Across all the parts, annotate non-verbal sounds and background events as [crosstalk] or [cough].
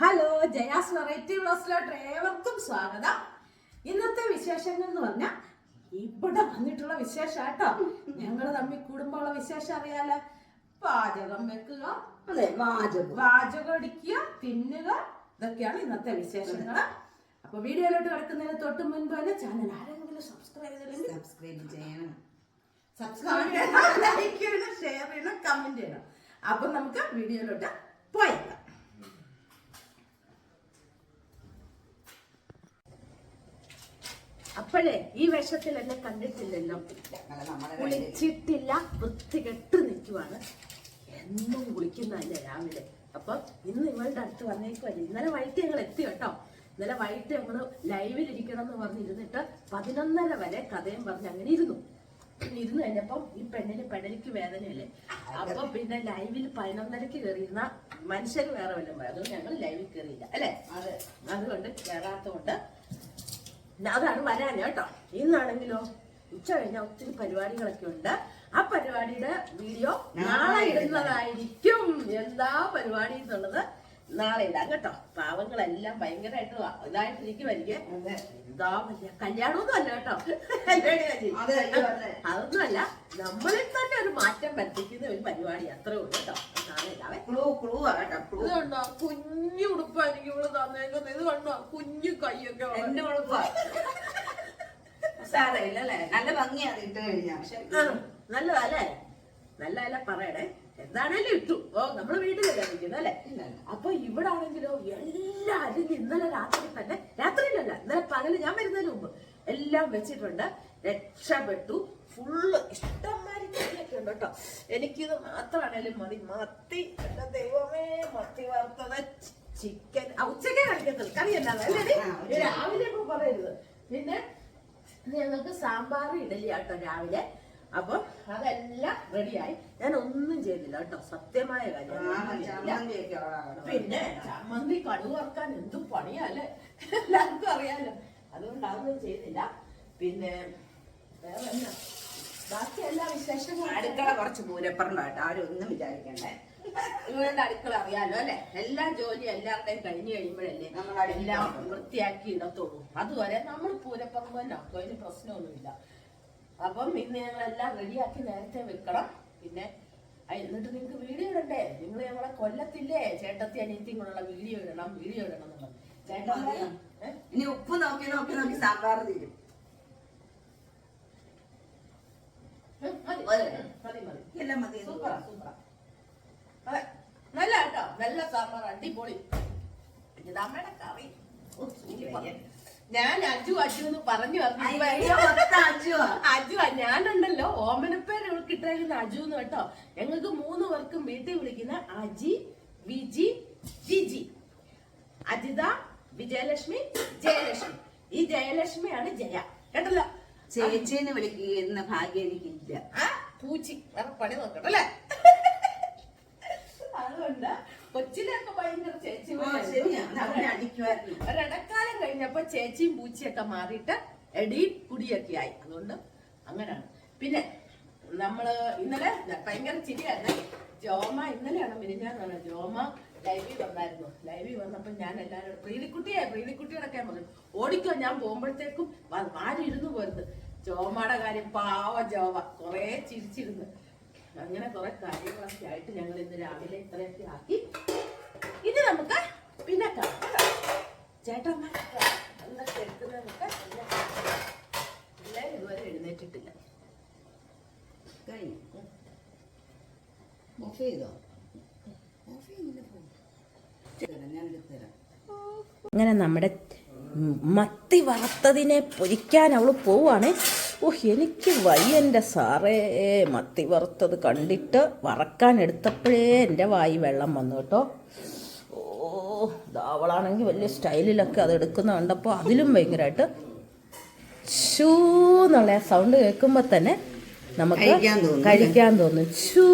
Hello Jaya's variety ബ്ലോസിലോട്ട് ഏവർക്കും സ്വാഗതം. ഇന്നത്തെ വിശേഷങ്ങൾ എന്ന് പറഞ്ഞാൽ ഇവിടെ വന്നിട്ടുള്ള വിശേഷം കേട്ടോ. ഞങ്ങൾ തമ്മിൽ കൂടുമ്പോഴുള്ള വിശേഷം അറിയാലോ. പാചകം വെക്കുക അതെ വാചകം. പാചകം അടിക്കുക തിന്നുക ഇതൊക്കെയാണ് ഇന്നത്തെ വിശേഷങ്ങൾ അപ്പൊ വീഡിയോയിലോട്ട് കിടക്കുന്നതിന് തൊട്ട് മുൻപ് തന്നെ ചാനൽ ആരെങ്കിലും സബ്സ്ക്രൈബ് ചെയ്തില്ലെങ്കിൽ സബ്സ്ക്രൈബ് ചെയ്യണം. സബ്സ്ക്രൈബ് ചെയ്യണം ലൈക്ക് ചെയ്യണം ഷെയർ ചെയ്യണം കമന്റ് ചെയ്യണം. അപ്പൊ നമുക്ക് വീഡിയോയിലോട്ട് പോയേക്കാം അപ്പോഴേ ഈ വേഷത്തിൽ എന്നെ കണ്ടിട്ടില്ലല്ലോ. കുളിച്ചിട്ടില്ല വൃത്തികെട്ട് നിൽക്കുവാണ് എന്നും കുളിക്കുന്നതല്ലേ രാവിലെ? അപ്പൊ ഇന്ന് ഇവളുടെ അടുത്ത് വന്നേക്കുമല്ലേ ഇന്നലെ വൈകിട്ട് ഞങ്ങൾ എത്തി കേട്ടോ. ഇന്നലെ വൈകിട്ട് നമ്മൾ ലൈവിൽ ഇരിക്കണം എന്ന് പറഞ്ഞിരുന്നിട്ട് പതിനൊന്നര വരെ കഥയും പറഞ്ഞ് അങ്ങനെ ഇരുന്നു. ഇരുന്ന് കഴിഞ്ഞപ്പം ഈ പെണ്ണിന് പെടലിക്ക് വേദനയല്ലേ? അപ്പൊ പിന്നെ ലൈവിൽ പതിനൊന്നരക്ക് കയറിയിരുന്ന മനുഷ്യർ വേറെ വല്ലതും പോയി അതുകൊണ്ട് ഞങ്ങൾ ലൈവിൽ കയറിയില്ല അല്ലേ? അതെ. അതുകൊണ്ട് കയറാത്തതുകൊണ്ട് അതാണ് വരാൻ കേട്ടോ. ഇന്നാണെങ്കിലോ ഉച്ച കഴിഞ്ഞാൽ ഒത്തിരി പരിപാടികളൊക്കെ ഉണ്ട്. ആ പരിപാടിയുടെ വീഡിയോ നാളെ ഇടുന്നതായിരിക്കും. എന്താ പരിപാടി എന്നുള്ളത് നാളെ ഇടാം കേട്ടോ. പാവങ്ങളെല്ലാം ഭയങ്കരമായിട്ട് ഇതായിട്ടിരിക്കും ഇതായിട്ടിരിക്കുമായിരിക്കും എന്താ വലിയ കല്യാണമൊന്നും അല്ല കേട്ടോ. അതൊന്നുമല്ല നമ്മളിൽ തന്നെ ഒരു മാറ്റം വരുത്തിക്കുന്ന ഒരു പരിപാടി അത്രേ ഉള്ളൂ കേട്ടോ. ക്ലൂ ക്ലൂ ആകട്ടെ ക്ലൂ. ഇത് കണ്ടോ കുഞ്ഞു ഉടുപ്പായിരിക്കും ഇവൾ തന്നേക്കുന്നത്. ഇത് കണ്ടോ? കുഞ്ഞു കൈയൊക്കെ. എന്റെ ഉടുപ്പാ. സാരമില്ല അല്ലേ? നല്ല ഭംഗിയാണ് ഇട്ട് കഴിഞ്ഞാ. പക്ഷെ നല്ലതല്ലേ നല്ലതല്ല പറയണേ. എന്താണേലും ഇട്ടു. ഓ നമ്മൾ വീട്ടിലല്ലേ നിൽക്കുന്നത് അല്ലേ. അപ്പൊ ഇവിടെ ആണെങ്കിലോ എല്ലാരും ഇന്നലെ രാത്രി തന്നെ രാത്രിയിലല്ല ഇന്നലെ പകൽ ഞാൻ വരുന്നതിന് മുമ്പ് എല്ലാം വെച്ചിട്ടുണ്ട് രക്ഷപ്പെട്ടു. ഫുള്ള് ഇഷ്ടംമാരി കറിയൊക്കെ ഉണ്ട് കേട്ടോ. എനിക്കിത് മാത്രമാണേലും മതി. മത്തി എന്റെ ദൈവമേ മത്തി വറുത്തത് ചിക്കൻ ഉച്ചക്കേ കഴിക്കത്തുള്ളൂ. കറി അല്ലാതെ. രാവിലെ ഇപ്പൊ പറയരുത്. പിന്നെ ഞങ്ങൾക്ക് സാമ്പാർ ഇഡലി ആട്ടോ രാവിലെ. അപ്പൊ അതെല്ലാം റെഡിയായി. ഞാൻ ഒന്നും ചെയ്തില്ല കേട്ടോ. സത്യമായ കാര്യം. പിന്നെ ചമ്മന്തി കടുവ് വറക്കാൻ എന്തും പണിയല്ലേ? എല്ലാവർക്കും അറിയാലോ. അതുകൊണ്ട് അതൊന്നും ചെയ്തില്ല പിന്നെ വേറെ എന്നാ ബാക്കി എല്ലാ വിശേഷങ്ങളും അടുക്കള കുറച്ച് പൂരപ്പറമ്പായിട്ട് ആരും ഒന്നും വിചാരിക്കണ്ടേ. നിങ്ങളുടെ അടുക്കള അറിയാലോ അല്ലെ? എല്ലാ ജോലിയും എല്ലാവരുടെയും കഴിഞ്ഞു കഴിയുമ്പോഴല്ലേ എല്ലാം വൃത്തിയാക്കി ഇടത്തുള്ളൂ. അതുവരെ നമ്മൾ പൂരപ്പറമ്പ് തന്നെ. ആക്കും അതിന് പ്രശ്നമൊന്നുമില്ല. അപ്പം ഇന്ന് ഞങ്ങൾ എല്ലാം റെഡിയാക്കി നേരത്തെ വെക്കണം. പിന്നെ എന്നിട്ട് നിങ്ങൾക്ക് വീഡിയോ ഇടണ്ടേ? നിങ്ങൾ ഞങ്ങളെ കൊല്ലത്തില്ലേ? ചേട്ടത്തി അനിയത്തിയും കൂടെയുള്ള വീഡിയോ ഇടണം വീഡിയോ ഇടണം എന്നുള്ളത് ചേട്ടൻ? ഇനി ഉപ്പ് നോക്കി നോക്കി നോക്കി സാമ്പാർ തീരും. മതി മതി. മതി മതി എല്ലാം മതി. സൂപ്പറാ സൂപ്പറാ. അതെ നല്ല കേട്ടോ. നല്ല സാമ്പാർ അടിപൊളി. അമ്മയുടെ കറി. ഞാൻ അജു അജു എന്ന് പറഞ്ഞു പറഞ്ഞു. അജു ഞാനുണ്ടല്ലോ ഓമനപ്പേര് ഇട്ടേക്കുന്ന അജു എന്ന് കേട്ടോ. ഞങ്ങൾക്ക് മൂന്ന് പേർക്കും വീട്ടിൽ വിളിക്കുന്ന അജി വിജി ജിജി. അജിത വിജയലക്ഷ്മി ജയലക്ഷ്മി. ഈ ജയലക്ഷ്മിയാണ് ജയ. കേട്ടല്ലോ? ചേച്ചിന്ന് വിളിക്കുന്ന ഭാഗ്യം എനിക്കില്ല. ആ പൂച്ചി വേറെ പണി നോക്കട്ടല്ലേ അതുകൊണ്ട് കൊച്ചിലൊക്കെ ഭയങ്കര ചേച്ചി. ഒരിടക്കാലം കഴിഞ്ഞപ്പോ ചേച്ചിയും പൂച്ചയൊക്കെ മാറിയിട്ട് എടിയും കുടിയൊക്കെ ആയി. അതുകൊണ്ട് അങ്ങനെയാണ്. പിന്നെ നമ്മൾ ഇന്നലെ ഭയങ്കര ചിരിയായിരുന്നു. ജോമ ഇന്നലെയാണ് മിനിഞ്ഞാന്നാണ് ജോമ ലൈവിൽ വന്നായിരുന്നു. ലൈവി വന്നപ്പോ ഞാൻ എല്ലാവരും പ്രീതിക്കുട്ടിയെ പ്രീതിക്കുട്ടിയോടൊക്കെ പറഞ്ഞു ഓടിക്കോ ഞാൻ പോകുമ്പോഴത്തേക്കും ആരും ഇരുന്നു പോരുത്. ജോമയുടെ കാര്യം പാവ ജോമ. കൊറേ ചിരിച്ചിരുന്നു. അങ്ങനെ കുറെ കാര്യങ്ങളൊക്കെ ആയിട്ട് ഞങ്ങൾ ഇന്ന് രാവിലെ ഇത്രയൊക്കെ ആക്കി. ഇനി നമുക്ക് പിന്നെ ചേട്ടമ്മ എന്തൊക്കെ എടുക്കുന്നതൊക്കെ ഇതുവരെ എഴുന്നേറ്റിട്ടില്ല. കഴിഞ്ഞു. ഓഫ് ചെയ്തോ? ഓഫ് ചെയ്യുന്നില്ല phone. തരാം, ഞാൻ എടുത്തുതരാം അങ്ങനെ നമ്മുടെ മത്തി വറുത്തതിനെ പൊരിക്കാൻ അവൾ പോവാണ്. ഓഹ് എനിക്ക് വയ്യന്റെ സാറേ മത്തി വറുത്തത് കണ്ടിട്ട് വറക്കാൻ എടുത്തപ്പോഴേ എന്റെ വായി വെള്ളം വന്നു കേട്ടോ. ഓ ധാവളാണെങ്കിൽ വലിയ സ്റ്റൈലിലൊക്കെ അത് എടുക്കുന്ന കണ്ടപ്പോൾ അതിലും ഭയങ്കരമായിട്ട് ഷൂ എന്നുള്ള സൗണ്ട് കേൾക്കുമ്പോൾ തന്നെ നമുക്ക് കഴിക്കാൻ തോന്നും, ഷൂ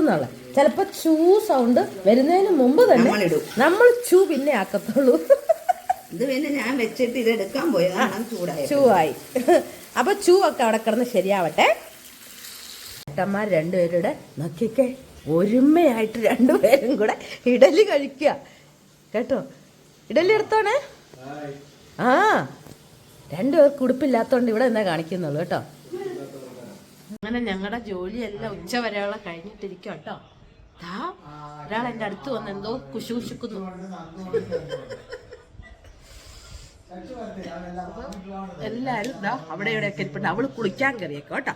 എന്നുള്ള. ചിലപ്പോൾ ചൂ സൗണ്ട് വരുന്നതിന് മുമ്പ് തന്നെ. നമ്മൾ ചൂ പിന്നെ ആക്കത്തുള്ളൂ. ഇത് പിന്നെ ഞാൻ വെച്ചിട്ട് ഇത് എടുക്കാൻ പോയതാണ് ചൂടായി ചൂ ആയി അപ്പൊ ചൂ ഒക്കെ അവിടെ കിടന്ന് ശരിയാവട്ടെ. ചേട്ടന്മാർ രണ്ടുപേരുടെ നോക്കിക്കേ ഒരുമയായിട്ട് രണ്ടുപേരും കൂടെ ഇഡലി കഴിക്കുക. കേട്ടോ? ഇഡലി എടുത്തോണേ? ആ രണ്ടുപേർക്ക് ഉടുപ്പില്ലാത്തോണ്ട് ഇവിടെ എന്നാ കാണിക്കുന്നുള്ളൂ കേട്ടോ. അങ്ങനെ ഞങ്ങളുടെ ജോലിയെല്ലാം ഉച്ച വരെയുള്ള കഴിഞ്ഞിട്ടിരിക്കും കേട്ടോ. ദാ ഒരാൾ എന്റെ അടുത്ത് വന്ന് എന്തോ കുശു കുശുക്കുന്നു എല്ലാരും ദാ അവിടെ ഇവിടെയൊക്കെ ഇരിപ്പുണ്ട്. അവൾ കുളിക്കാൻ കയറിയേക്കോ കേട്ടോ.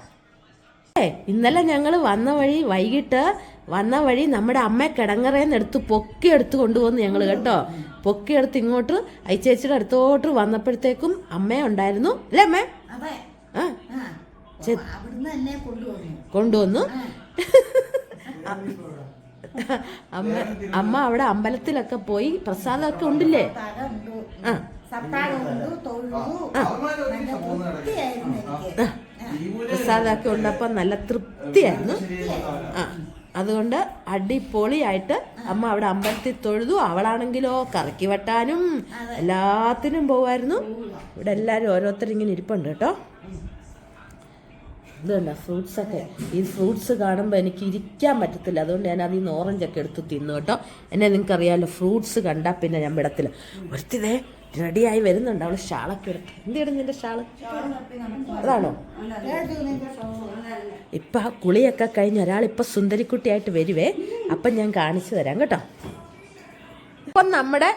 ഏ, ഇന്നലെ ഞങ്ങൾ വന്ന വഴി വൈകിട്ട് വന്ന വഴി നമ്മുടെ അമ്മ കിടങ്ങറേന്ന് എടുത്ത് പൊക്കി എടുത്ത് കൊണ്ടുവന്നു ഞങ്ങൾ കേട്ടോ. പൊക്കി എടുത്ത് ഇങ്ങോട്ട് അയച്ചേച്ചിയുടെ അടുത്തോട്ട് വന്നപ്പോഴത്തേക്കും അമ്മ ഉണ്ടായിരുന്നു. അല്ലേ അമ്മേ? അതെ. ആ. കൊണ്ടുവന്നു. അമ്മ അമ്മ അവിടെ അമ്പലത്തിലൊക്കെ പോയി പ്രസാദമൊക്കെ ഉണ്ടല്ലേ? ആ. പ്രസാദമൊക്കെ ഉണ്ടപ്പോൾ നല്ല തൃപ്തിയായിരുന്നു ആ അതുകൊണ്ട് അടിപൊളിയായിട്ട് അമ്മ അവിടെ അമ്പലത്തിൽ തൊഴുതു. അവളാണെങ്കിലോ കറക്കി വെട്ടാനും എല്ലാത്തിനും പോവായിരുന്നു. ഇവിടെ എല്ലാവരും ഓരോരുത്തർ ഇങ്ങനെ ഇരിപ്പുണ്ട് കേട്ടോ. ഇതുണ്ട് ഫ്രൂട്ട്സ് ഒക്കെ. ഈ ഫ്രൂട്ട്സ് കാണുമ്പോൾ എനിക്ക് ഇരിക്കാൻ പറ്റത്തില്ല. അതുകൊണ്ട് ഞാൻ അതിൽ നിന്ന് ഓറഞ്ചൊക്കെ എടുത്ത് തിന്നു കേട്ടോ. എന്നെ നിങ്ങൾക്കറിയാമല്ലോ ഫ്രൂട്ട്സ് കണ്ടാൽ പിന്നെ ഞാൻ വിടത്തില്ല. ഒരുത്തിതേ റെഡിയായി വരുന്നുണ്ട്. അവൾ ഷാളൊക്കെ എടുത്ത് എന്തിടും നിന്റെ ഷാൾ? അതാണോ? ഇപ്പൊ ആ കുളിയൊക്കെ കഴിഞ്ഞ് ഇപ്പൊ സുന്ദരിക്കുട്ടിയായിട്ട് വരുവേ. അപ്പം ഞാൻ കാണിച്ചു തരാം കേട്ടോ. ഇപ്പൊ നമ്മുടെ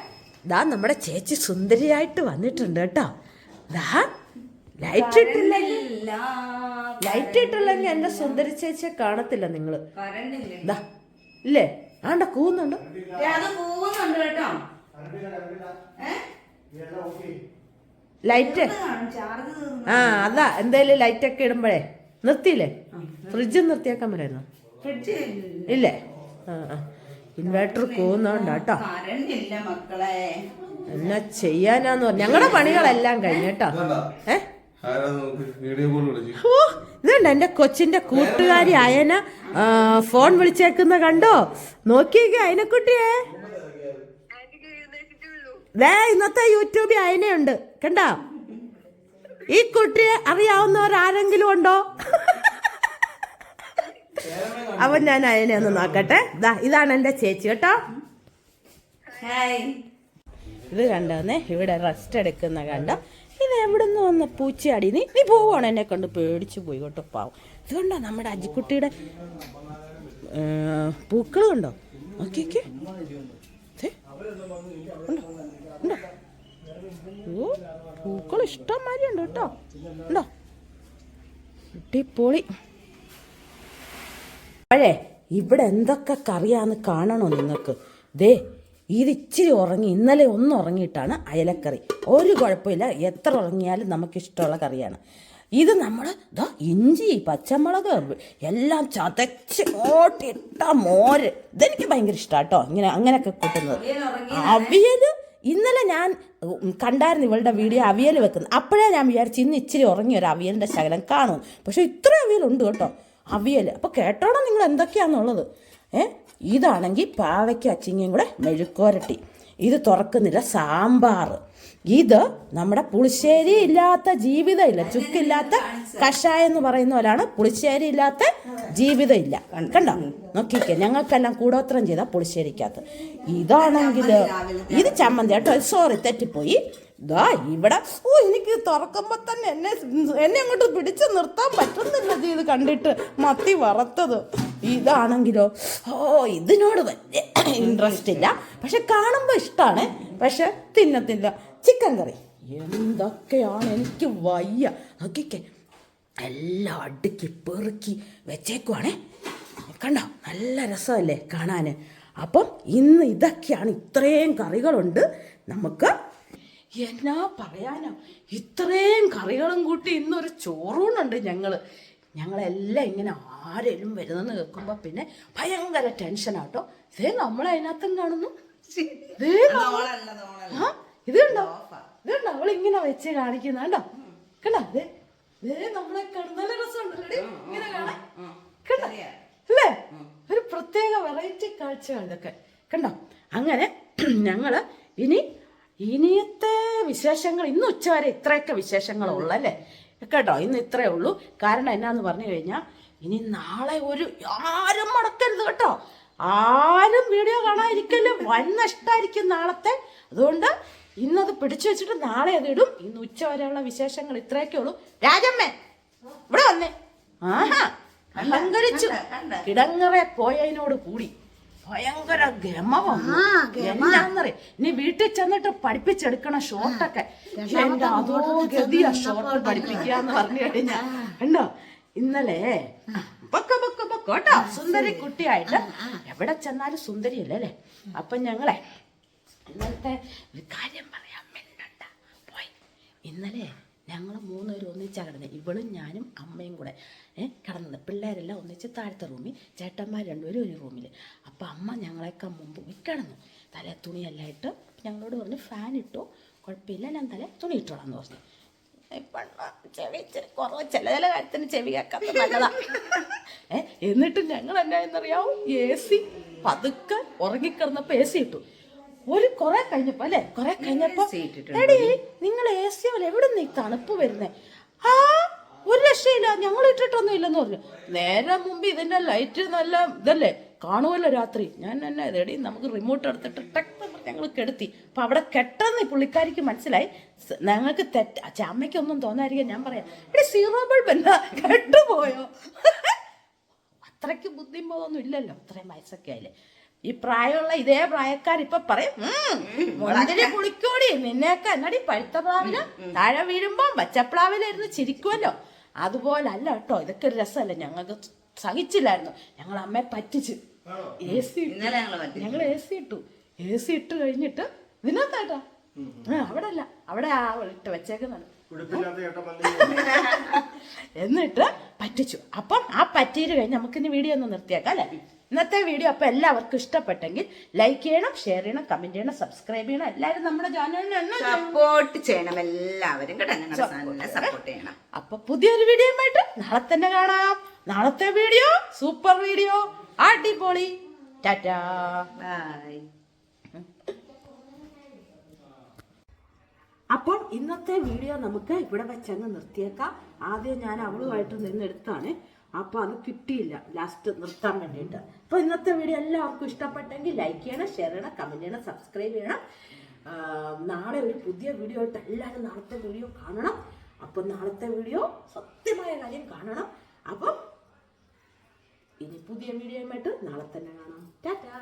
ദാ നമ്മുടെ ചേച്ചി സുന്ദരിയായിട്ട് വന്നിട്ടുണ്ട് കേട്ടോ. ദാ ലൈറ്റ് ഇട്ടില്ലെങ്കിൽ ലൈറ്റ് ഇട്ടില്ലെങ്കിൽ എന്റെ സുന്ദരി ചേച്ചിയെ കാണത്തില്ല നിങ്ങൾ. ദാ ഇല്ലേ? ആണ്ട കൂന്നുണ്ട് അത് പോകുന്നുണ്ട് കേട്ടോ. ലൈറ്റ് ആ അതാ എന്തായാലും ലൈറ്റ് ഒക്കെ ഇടുമ്പോഴേ. നിർത്തിയില്ലേ? ഫ്രിഡ്ജ് നിർത്തിയാക്കാൻ പറയുന്നു ഫ്രിഡ്ജ് ഇല്ലേ. ആ ആ. ഇൻവേർട്ടർ കൂന്നുണ്ട് കേട്ടോ മക്കളെ. എന്നാ ചെയ്യാനാന്ന് പറഞ്ഞു. ഞങ്ങളുടെ പണികളെല്ലാം കഴിഞ്ഞു കേട്ടോ. ഏ? ആരാ നോക്ക്? വീഡിയോ കോൾ വിളിച്ചു. ഓ ഇതുണ്ട്? എന്റെ കൊച്ചിന്റെ കൂട്ടുകാരി അയന ഫോൺ വിളിച്ചേക്കുന്ന കണ്ടോ? നോക്കിയേക്ക് അയനക്കുട്ടിയെ. ദേ ഇന്നത്തെ യൂട്യൂബിൽ അയനയുണ്ട്. കണ്ടോ? ഈ കുട്ടിയെ അറിയാവുന്നവർ ആരെങ്കിലും ഉണ്ടോ? അവൻ ഞാൻ അതിനെ ഒന്ന് നോക്കട്ടെ. ദാ ഇതാണ് എന്റെ ചേച്ചി കേട്ടോ? ഹായ് ഇത് കണ്ടോന്നേ ഇവിടെ റെസ്റ്റ് എടുക്കുന്ന കണ്ടോ? ഇത് എവിടെ നിന്ന് വന്ന പൂച്ചയാടി? നീ നീ പോവാണ് എന്നെ കണ്ട്? പേടിച്ചു പോയി കേട്ടോ പാവം. ഇതുകൊണ്ടോ നമ്മുടെ അജിക്കുട്ടിയുടെ പൂക്കൾ കണ്ടോ? ഓക്കെ ഓക്കെ ഓ പൂക്കൾ ഇഷ്ടം മാതിരി ഉണ്ട് കേട്ടോ. ഉണ്ടോ? അടിപൊളി. പഴേ ഇവിടെ എന്തൊക്കെ കറിയാന്ന് കാണണോ നിങ്ങൾക്ക്? ദേ ഇത് ഇച്ചിരി ഉറങ്ങി ഇന്നലെ ഒന്ന് ഉറങ്ങിയിട്ടാണ് അയലക്കറി. ഒരു കുഴപ്പമില്ല എത്ര ഉറങ്ങിയാലും നമുക്ക് ഇഷ്ടമുള്ള കറിയാണ്. ഇത് നമ്മൾ ഇതാ ഇഞ്ചി പച്ചമുളക് എല്ലാം ചതച്ച് ഓട്ടിട്ട മോര്. ഇതെനിക്ക് ഭയങ്കര ഇഷ്ടമാണ് കേട്ടോ ഇങ്ങനെ അങ്ങനെയൊക്കെ കൂട്ടുന്നത്. അവിയൽ ഇന്നലെ ഞാൻ കണ്ടായിരുന്നു ഇവളുടെ വീഡിയോ അവിയൽ വെക്കുന്നത്. അപ്പോഴേ ഞാൻ വിചാരിച്ചു ഇന്ന് ഇച്ചിരി ഉറങ്ങി ഒരു അവിയലിന്റെ ശകലം കാണും. പക്ഷെ ഇത്ര അവിയലുണ്ട് കേട്ടോ അവിയൽ അപ്പോൾ കേട്ടോണം നിങ്ങൾ എന്തൊക്കെയാണെന്നുള്ളത് ഏ? ഇതാണെങ്കിൽ പാവയ്ക്ക് അച്ചിങ്ങയും കൂടെ മെഴുക്കോരട്ടി ഇത് തുറക്കുന്നില്ല സാമ്പാർ. ഇത് നമ്മുടെ പുളിശ്ശേരി ഇല്ലാത്ത ജീവിതം ഇല്ല ചുക്കില്ലാത്ത കഷായം എന്ന് പറയുന്ന പോലാണ് പുളിശ്ശേരി ഇല്ലാത്ത ജീവിതം ഇല്ല കണ്ടോ? നോക്കിക്കേ ഞങ്ങൾക്കെല്ലാം കൂടോത്രം ചെയ്ത പുളിശ്ശേരിക്കകത്ത്. ഇതാണെങ്കിൽ ഇത് ചമ്മന്തി കേട്ടോ. സോറി തെറ്റിപ്പോയി. ദാ ഇവിടെ. ഓ എനിക്ക് തുറക്കുമ്പോൾ തന്നെ എന്നെ എന്നെ അങ്ങോട്ട് പിടിച്ചു നിർത്താൻ പറ്റുന്നില്ല ഇത് കണ്ടിട്ട്. മത്തി വറുത്തത്. ഇതാണെങ്കിലോ? ഓ ഇതിനോട് വലിയ ഇൻട്രസ്റ്റ് ഇല്ല. പക്ഷെ കാണുമ്പോൾ ഇഷ്ടമാണ് പക്ഷെ തിന്നത്തില്ല. Chicken curry. എന്തൊക്കെയാണ്? എനിക്ക് വയ്യ. നോക്കിക്കേ. എല്ലാം അടുക്കി പെറുക്കി വെച്ചേക്കുവാണേ. കണ്ടോ? നല്ല രസമല്ലേ കാണാൻ അപ്പം ഇന്ന് ഇതൊക്കെയാണ് ഇത്രയും കറികളുണ്ട്. നമുക്ക് എന്നാ പറയാനോ? ഇത്രയും കറികളും കൂട്ടി ഇന്നൊരു ചോറൂണുണ്ട് ഞങ്ങൾ ഞങ്ങളെല്ലാം ഇങ്ങനെ ആരെങ്കിലും വരുന്നെന്ന് കേൾക്കുമ്പോൾ പിന്നെ ഭയങ്കര ടെൻഷനാട്ടോ ഇതേ നമ്മളതിനകത്തും കാണുന്നു. ആ, ഇത് കണ്ടോ ഇത് കണ്ടോ അവൾ ഇങ്ങനെ വെച്ച് കാണിക്കുന്ന കണ്ടോ? കണ്ടോ? അതെ നമ്മളെ കണ്ടല്ല നല്ല രസമുണ്ടല്ലേ ഇങ്ങനെ കാണാൻ. കണ്ടോ? അല്ലേ? ഒരു പ്രത്യേക വെറൈറ്റി കാഴ്ചകൾ ഇതൊക്കെ കണ്ടോ? അങ്ങനെ [clears throat] ഞങ്ങൾ ഇനി ഇനിയത്തെ വിശേഷങ്ങൾ ഇന്ന് ഉച്ചവരെ ഇത്രയൊക്കെ വിശേഷങ്ങളുള്ളല്ലേ കേട്ടോ? ഇന്ന് ഇത്രയേ ഉള്ളൂ. കാരണം എന്നാന്ന് പറഞ്ഞു കഴിഞ്ഞാൽ ഇനി നാളെ ഒരു ആരും മടക്കരുത് കേട്ടോ. ആരും വീഡിയോ കാണാതിരിക്കൽ വൻ നഷ്ടമായിരിക്കും നാളത്തെ. അതുകൊണ്ട് ഇന്നത് പിടിച്ചു വെച്ചിട്ട് നാളെ അത് ഇടും. ഇന്ന് ഉച്ച വരെയുള്ള വിശേഷങ്ങൾ ഇത്രയൊക്കെ ഉള്ളൂ രാജമ്മേ ഇവിടെ വന്നേ. ആഹാ അലങ്കരിച്ചു. കിടങ്ങറെ പോയതിനോട് കൂടി. ഭയങ്കര ഗമ. വന്നു നീ വീട്ടിൽ ചെന്നിട്ട് പഠിപ്പിച്ചെടുക്കണം ഷോർട്ടൊക്കെ എന്റെ അതോ ഗതിയാ ഷോർട്ട് പഠിപ്പിക്കാന്ന് പറഞ്ഞു കഴിഞ്ഞാ. കണ്ടോ? ഇന്നലെ പൊക്കെ പൊക്കെ പൊക്കോട്ടോ സുന്ദരി കുട്ടിയായിട്ട് എവിടെ ചെന്നാലും സുന്ദരി അല്ലേ? അപ്പൊ ഞങ്ങളെ ഇന്നലത്തെ കാര്യം പറയാൻ മിണ്ടണ്ട പോയി. ഇന്നലെ ഞങ്ങൾ മൂന്നുപേരും ഒന്നിച്ചാണ് കിടന്നത് ഇവളും ഞാനും അമ്മയും കൂടെ കിടന്നത്. പിള്ളേരെല്ലാം ഒന്നിച്ച് താഴത്തെ റൂമിൽ ചേട്ടന്മാർ രണ്ടുപേരും ഒരു റൂമിൽ അപ്പം അമ്മ ഞങ്ങളെക്കാൾ മുമ്പ് കിടന്നു. തല തുണിയെല്ലാം ഇട്ട് ഞങ്ങളോട് പറഞ്ഞു ഫാൻ ഇട്ടു? കുഴപ്പമില്ല. ഞാൻ തല തുണി ഇട്ടോളാം എന്ന് പറഞ്ഞു ചെവി ഇച്ചിരി കുറവ്. ചില ചില കാര്യത്തിന് ചെവി കേൾക്കാത്ത നല്ലതാ. [laughs] എന്നിട്ട് ഞങ്ങൾ എന്നാ എന്നറിയാവും? A C. പതുക്കെ ഉറങ്ങിക്കിടന്നപ്പോ എ സി ഇട്ടു. ഒരു കുറെ കഴിഞ്ഞപ്പോ അല്ലെ? കുറെ കഴിഞ്ഞപ്പോ എടി നിങ്ങൾ എ സി പോലെ എവിടെ നിന്ന് ഈ തണുപ്പ് വരുന്നേ? ആ ഒരു രക്ഷയില്ല ഞങ്ങൾ ഇട്ടിട്ടൊന്നും ഇല്ലെന്ന് പറഞ്ഞു. നേരെ മുമ്പ് ഇതിന്റെ ലൈറ്റ് നല്ല ഇതല്ലേ? കാണുമല്ലോ രാത്രി. ഞാൻ എന്നെ ഇതേടി നമുക്ക് റിമോട്ട് എടുത്തിട്ട് ടെക് ഞങ്ങൾ കെടുത്തി. അപ്പൊ അവിടെ കെട്ടെന്ന് ഈ പുള്ളിക്കാരിക്ക് മനസ്സിലായി. ഞങ്ങൾക്ക് തെറ്റ അച്ഛ അമ്മയ്ക്കൊന്നും തോന്നായിരിക്കാം ഞാൻ പറയാം. എടി സീറോ ബൾബ് എന്താ? കെട്ടുപോയോ? [laughs] അത്രയ്ക്ക് ബുദ്ധിമുട്ടൊന്നും ഇല്ലല്ലോ. അത്രയും വയസ്സൊക്കെ ആയില്ലേ? ഈ പ്രായമുള്ള ഇതേ പ്രായക്കാർ ഇപ്പൊ പറയും "ഉം, മുളകിന് കുളിക്കോടി നിന്നെയൊക്കെ എന്നടി പഴുത്ത പ്ലാവിൽ താഴെ വീഴുമ്പോ പച്ചപ്ലാവിലിരുന്ന് ചിരിക്കുമല്ലോ അതുപോലെ അല്ല കേട്ടോ ഇതൊക്കെ ഒരു രസമല്ല. ഞങ്ങൾക്ക് സഹിച്ചില്ലായിരുന്നു. ഞങ്ങൾ അമ്മയെ പറ്റിച്ച് എ സി. ഞങ്ങൾ എ സി ഇട്ടു എ സി ഇട്ട്. കഴിഞ്ഞിട്ട് ഇതിനകത്താട്ടാ. ആ അവിടെ അല്ല അവിടെ ആ ഇട്ട് വെച്ചേക്കുന്നതാണ്. എന്നിട്ട് പറ്റിച്ചു. അപ്പം ആ പറ്റിയിട്ട് കഴിഞ്ഞ് നമുക്കിനി വീഡിയോ ഒന്ന് നിർത്തിയേക്കാം അല്ലേ? ഇന്നത്തെ വീഡിയോ അപ്പോൾ എല്ലാവർക്കും ഇഷ്ടപ്പെട്ടെങ്കിൽ ലൈക്ക് ചെയ്യണം ഷെയർ ചെയ്യണം കമന്റ് ചെയ്യണം സബ്സ്ക്രൈബ് ചെയ്യണം. എല്ലാവരും നമ്മുടെ ചാനലിനെ സപ്പോർട്ട് ചെയ്യണം എല്ലാവരും സപ്പോർട്ട് ചെയ്യണം. അപ്പൊ പുതിയൊരു വീഡിയോ ആയിട്ട് നാളെ തന്നെ കാണാം. നാളത്തെ വീഡിയോ സൂപ്പർ വീഡിയോ അടിപൊളി. ടാറ്റാ. ബൈ അപ്പോൾ ഇന്നത്തെ വീഡിയോ നമുക്ക് ഇവിടെ വെച്ചങ്ങ് നിർത്തിയേക്കാം. ആദ്യം ഞാൻ അവളുമായിട്ട് നിന്നെടുത്താണ് അപ്പോൾ അത് കിട്ടിയില്ല. ലാസ്റ്റ് നിർത്താൻ വേണ്ടിയിട്ട്. അപ്പോൾ ഇന്നത്തെ വീഡിയോ എല്ലാവർക്കും ഇഷ്ടപ്പെട്ടെങ്കിൽ ലൈക്ക് ചെയ്യണം ഷെയർ ചെയ്യണം കമന്റ് ചെയ്യണം സബ്സ്ക്രൈബ് ചെയ്യണം. നാളെ ഒരു പുതിയ വീഡിയോ ആയിട്ട് എല്ലാവരും നാളത്തെ വീഡിയോ കാണണം. അപ്പോൾ നാളത്തെ വീഡിയോ സത്യമായ കാര്യം കാണണം. അപ്പം ഇനി പുതിയ വീഡിയോയുമായിട്ട് നാളെ തന്നെ കാണാം. ടാറ്റാ.